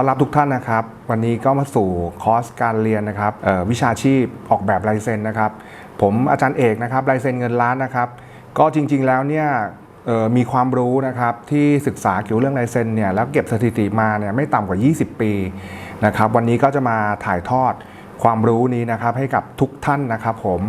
ต้อนรับทุกท่านนะครับ วันนี้ก็มาสู่คอร์สการเรียนนะครับวิชาชีพออกแบบลายเซ็นนะครับ ผมอาจารย์เอกนะครับลายเซ็นเงินล้านนะครับ ก็จริงๆแล้วเนี่ยมีความรู้นะครับที่ศึกษาเกี่ยวเรื่องลายเซ็นเนี่ยแล้วเก็บสถิติมาเนี่ยไม่ต่ำกว่า 20 ปีนะครับ วันนี้ก็จะมาถ่ายทอดความรู้นี้นะครับให้กับทุกท่านนะครับผม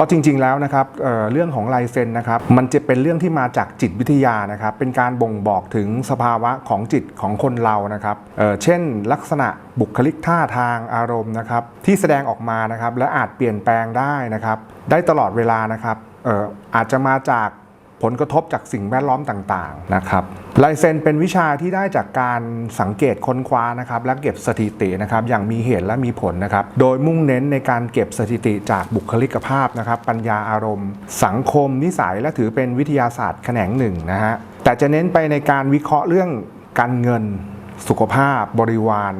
ก็จริงๆแล้วนะครับเเรื่องของลายเซ็นนะครับมันจะเป็นเรื่องที่มาจากจิตวิทยานะครับเป็นการบ่งบอกถึงสภาวะของจิตของคนเรานะครับเเช่น ลักษณะบุคลิกท่าทางอารมณ์นะครับที่แสดงออกมานะครับและอาจเปลี่ยนแปลงได้นะครับได้ตลอดเวลานะครับอาจจะมาจาก ผลกระทบจากสิ่งแวดล้อมต่างๆนะครับลายเซ็นเป็นวิชาที่ได้จากการสังเกตค้นคว้านะครับและเก็บสถิตินะครับอย่างมีเหตุและมีผลนะครับโดยมุ่งเน้นในการเก็บสถิติจากบุคลิกภาพนะครับปัญญาอารมณ์ สังคมนิสัยและถือเป็นวิทยาศาสตร์แขนงหนึ่งนะฮะแต่จะเน้นไปในการวิเคราะห์เรื่องการเงิน สุขภาพ บริวาร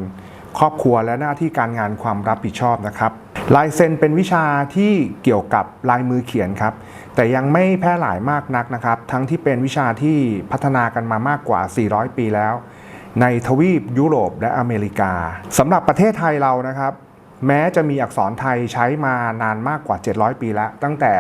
ครอบครัวและหน้าที่การงานความรับผิดชอบนะครับลายเซ็นเป็นวิชาที่เกี่ยวกับลายมือเขียนครับ แต่ยังไม่แพร่หลายมากนักนะครับ ทั้งที่เป็นวิชาที่พัฒนากันมามากกว่า 400 ปีแล้ว ในทวีปยุโรปและอเมริกาสำหรับประเทศไทยเรานะครับ แม้จะมีอักษรไทยใช้มานานมากกว่า 700 ปีแล้ว ตั้งแต่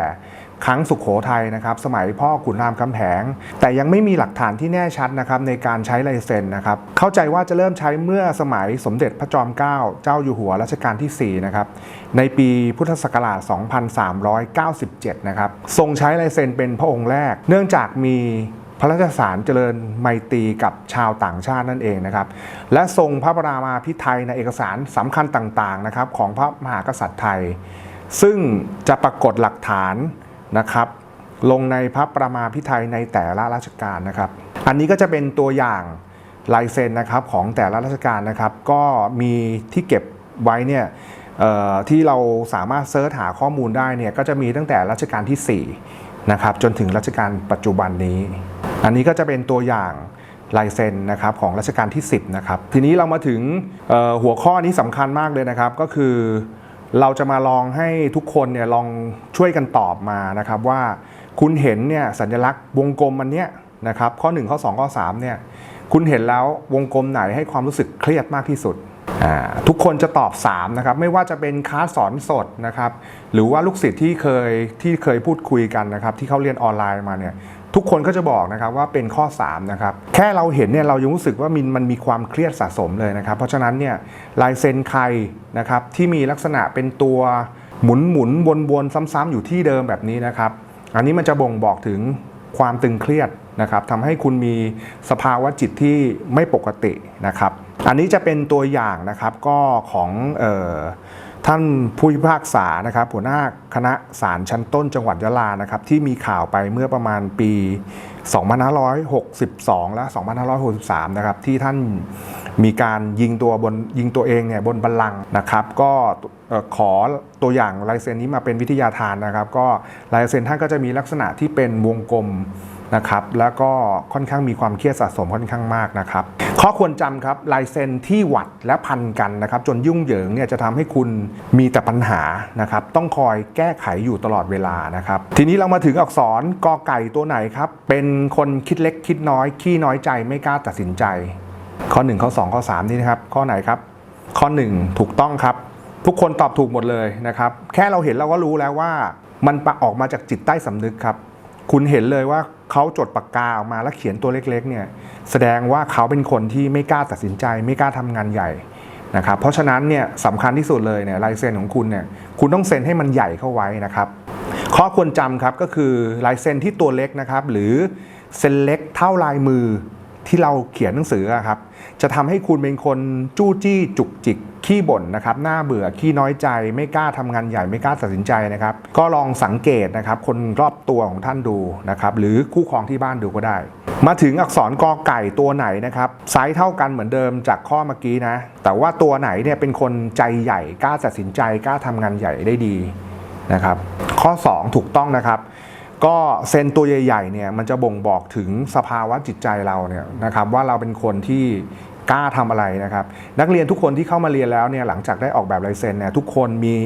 ครั้งสุขโขทัยนะครับสมัยพ่อขุนรามคำแหง แต่ยังไม่มีหลักฐานที่แน่ชัดนะครับในการใช้ลายเซ็นนะครับเข้าใจว่าจะเริ่มใช้เมื่อสมัยสมเด็จพระจอมเกล้าเจ้าอยู่หัวรัชกาลที่4นะครับในปีพุทธศักราช 2397 นะครับทรงใช้ลายเซ็นเป็นพระองค์แรก เนื่องจากมีพระราชสารเจริญไมตรีกับชาวต่างชาตินั่นเองนะครับ และทรงพระบรามาพิไทยในเอกสารสำคัญต่างๆนะครับของพระมหากษัตริย์ไทย ซึ่งจะปรากฏหลักฐาน นะครับ ลงในพระประมาพิไทยในแต่ละราชการนะครับ อันนี้ก็จะเป็นตัวอย่างลายเซ็นนะครับของแต่ละราชการนะครับ ก็มีที่เก็บไว้เนี่ยที่เราสามารถเซิร์ชหาข้อมูลได้เนี่ยก็จะมีตั้งแต่รัชกาลที่ 4 นะครับ จนถึงรัชกาลปัจจุบันนี้ อันนี้ก็จะเป็นตัวอย่างลายเซ็นนะครับของรัชกาลที่ 10 นะครับ ทีนี้เรามาถึงหัวข้อนี้สำคัญมากเลยนะครับ ก็คือ เราจะมาลองให้ทุกคนเนี่ยลองช่วยกันตอบมานะครับว่าคุณเห็นเนี่ยสัญลักษณ์วงกลมอันเนี้ยนะครับข้อ 1 ข้อ 2 ข้อ3เนี่ยคุณเห็นแล้ววงกลมไหนให้ความรู้สึกเครียดมากที่สุด ทุกคนจะตอบ3นะครับไม่ว่าจะเป็นคลาสอนสดนะครับหรือว่าลูกศิษย์ที่เคยที่เคยพูดคุยกันนะครับที่เขาเรียนออนไลน์มาเนี่ย ทุกคนก็จะบอกนะครับว่าเป็นข้อ3นะครับแค่เราเห็นเนี่ยเรายังรู้สึกว่ามันมันมีความเครียดสะสมเลยนะครับ เพราะฉะนั้นเนี่ยลายเซ็นใครนะครับที่มีลักษณะเป็นตัวหมุนหมุนวนวนซ้ำๆอยู่ที่เดิมแบบนี้นะครับ อันนี้มันจะบ่งบอกถึงความตึงเครียดนะครับทำให้คุณมีสภาวะจิตที่ไม่ปกตินะครับ อันนี้จะเป็นตัวอย่างนะครับก็ของเออ ท่านผู้พิพากษานะครับหัวหน้าคณะศาลชั้นต้นจังหวัดยะลานะครับที่มีข่าวไปเมื่อประมาณปี 2562 และ 2563 นะครับที่ท่านมีการยิงตัวบนยิงตัวเองเนี่ยบนบัลลังก์นะครับ ก็ขอตัวอย่างลายเซ็นนี้มาเป็นวิทยาทานนะครับ ก็ลายเซ็นท่านก็จะมีลักษณะที่เป็นวงกลม นะครับแล้วก็ค่อนข้างมีความเครียดสะสมค่อนข้างมากนะครับ ข้อควรจำครับลายเซ็นที่หวัดและพันกันนะครับ จนยุ่งเหยิงเนี่ยจะทำให้คุณมีแต่ปัญหานะครับ ต้องคอยแก้ไขอยู่ตลอดเวลานะครับ ทีนี้เรามาถึงอักษรกอไก่ตัวไหนครับ เป็นคนคิดเล็กคิดน้อย ขี้น้อยใจไม่กล้าตัดสินใจ ข้อ 1 ข้อ 2 ข้อ 3 นี่นะครับ ข้อไหนครับ ข้อ 1 ถูกต้องครับ ทุกคนตอบถูกหมดเลยนะครับ แค่เราเห็นเราก็รู้แล้วว่า มันออกมาจากจิตใต้สำนึกครับ คุณเห็นเลยว่าเขาจดปากกาออกมาแล้วเขียนตัวเล็กๆเนี่ยแสดงว่าเขาเป็นคนที่ไม่กล้าตัดสินใจ ไม่กล้าทำงานใหญ่นะครับเพราะฉะนั้นเนี่ยสำคัญที่สุดเลยเนี่ยลายเซ็นของคุณเนี่ยคุณต้องเซ็นให้มันใหญ่เข้าไว้นะครับข้อควรจำครับก็คือลายเซ็นที่ตัวเล็กนะครับหรือเซ็นเล็กเท่าลายมือ ที่เราเขียนหนังสือครับ จะทำให้คุณเป็นคนจู้จี้จุกจิกขี้บ่นนะครับหน้าเบื่อขี้น้อยใจ ไม่กล้าทำงานใหญ่ไม่กล้าตัดสินใจนะครับ ก็ลองสังเกตนะครับคนรอบตัวของท่านดูนะครับหรือคู่ครองที่บ้านดูก็ได้ มาถึงอักษรกอไก่ตัวไหนนะครับไซส์เท่ากันเหมือนเดิมจากข้อเมื่อกี้นะ แต่ว่าตัวไหนเนี่ยเป็นคนใจใหญ่กล้าตัดสินใจกล้าทำงานใหญ่ได้ดีนะครับ ข้อ 2 ถูกต้องนะครับ ก็เซนตัวใหญ่ๆเนี่ยมันจะบ่งบอกถึงสภาวะจิตใจเราเนี่ยนะครับว่าเราเป็นคนที่กล้าทำอะไรนะครับ นักเรียนทุกคนที่เข้ามาเรียนแล้วเนี่ยหลังจากได้ออกแบบลายเซ็นเนี่ยทุกคนมี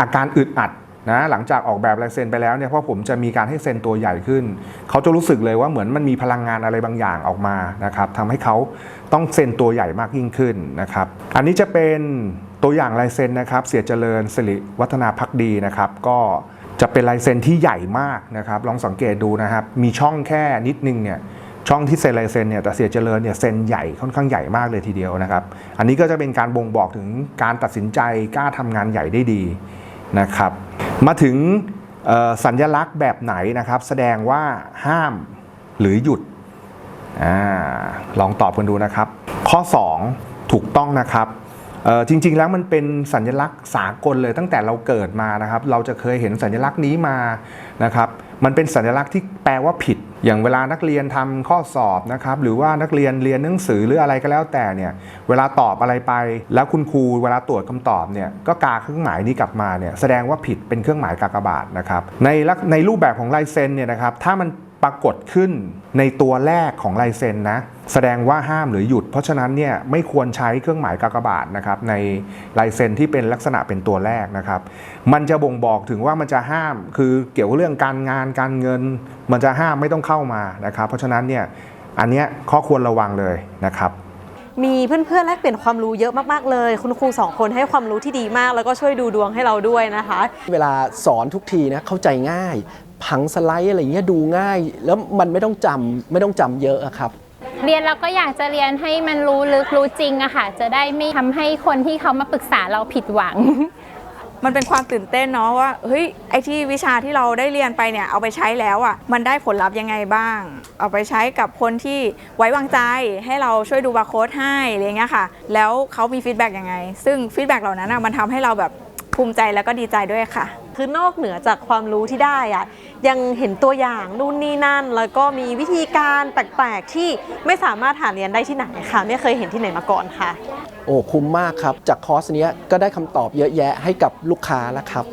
อาการอึดอัดนะหลังจากออกแบบลายเซ็นไปแล้วเนี่ยเพราะผมจะมีการให้เซ็นตัวใหญ่ขึ้น เขาจะรู้สึกเลยว่าเหมือนมันมีพลังงานอะไรบางอย่างออกมานะครับทำให้เขาต้องเซ็นตัวใหญ่มากยิ่งขึ้นนะครับ อันนี้จะเป็นตัวอย่างลายเซ็นนะครับ เสียเจริญสิริวัฒนาพักดีนะครับ ก็ จะเป็นลายเซ็นที่ใหญ่มากนะครับ ลองสังเกตดูนะครับ มีช่องแค่นิดนึงเนี่ยช่องที่เซ็นลายเซ็นเนี่ยแต่เสียเจริญเนี่ยเซ็นใหญ่ค่อนข้างใหญ่มากเลยทีเดียวนะครับ อันนี้ก็จะเป็นการบ่งบอกถึงการตัดสินใจกล้าทำงานใหญ่ได้ดีนะครับ มาถึงสัญลักษณ์แบบไหนนะครับ แสดงว่าห้ามหรือหยุดอลองตอบกันดูนะครับ ข้อ 2 ถูกต้องนะครับ จริง ๆ แล้วมันเป็นสัญลักษณ์สากลเลยตั้งแต่เราเกิดมานะครับ เราจะเคยเห็นสัญลักษณ์นี้มานะครับมันเป็นสัญลักษณ์ที่แปลว่าผิด อย่างเวลานักเรียนทำข้อสอบนะครับ หรือว่านักเรียนเรียนหนังสือหรืออะไรก็แล้วแต่เนี่ย เวลาตอบอะไรไป แล้วคุณครูเวลาตรวจคำตอบเนี่ยก็กาเครื่องหมายนี้กลับมาเนี่ยแสดงว่าผิดเป็นเครื่องหมายกากบาทนะครับ ในในรูปแบบของลายเซ็นเนี่ยนะครับถ้ามัน ปรากฏขึ้นในตัวแรกของลายเซ็นนะแสดงว่าห้ามหรือหยุด เพราะฉะนั้นเนี่ยไม่ควรใช้เครื่องหมายกากบาทนะครับในลายเซ็นที่เป็นลักษณะเป็นตัวแรกนะครับมันจะบ่งบอกถึงว่ามันจะห้ามคือเกี่ยวกับเรื่องการงานการเงิน มันจะห้ามไม่ต้องเข้ามานะครับ เพราะฉะนั้นเนี่ยอันเนี้ยข้อควรระวังเลยนะครับมีเพื่อนๆแลกเปลี่ยนความรู้เยอะมากๆเลย คุณครูสองคนให้ความรู้ที่ดีมาก แล้วก็ช่วยดูดวงให้เราด้วยนะคะ เวลาสอนทุกทีนะเข้าใจง่าย ผังสไลด์อะไรเงี้ยดูง่าย แล้วมันไม่ต้องจำไม่ต้องจำเยอะอะครับ เรียนเราก็อยากจะเรียนให้มันรู้ลึกรู้จริงอะค่ะ จะได้ไม่ทำให้คนที่เขามาปรึกษาเราผิดหวัง มันเป็นความตื่นเต้นเนาะว่าเฮ้ยไอที่วิชาที่เราได้เรียนไปเนี่ยเอาไปใช้แล้วอะ่ะมันได้ผลลัพธ์ยังไงบ้าง เอาไปใช้กับคนที่ไว้วางใจให้เราช่วยดูบาร์โค้ดให้อะไรเงี้ยค่ะ แล้วเขามีฟีดแบ็กยังไง ซึ่งฟีดแบ็กเหล่านั้นอะมันทำให้เราแบบภูมิใจแล้วก็ดีใจด้วยค่ะ คือนอกเหนือจากความรู้ที่ได้อะยังเห็นตัวอย่างนู่นนี่นั่น แล้วก็มีวิธีการแปลกๆที่ไม่สามารถหาเรียนได้ที่ไหนค่ะ ไม่เคยเห็นที่ไหนมาก่อนค่ะ โอ้คุ้มมากครับ จากคอร์สเนี้ยก็ได้คำตอบเยอะแยะให้กับลูกค้าแล้วครับ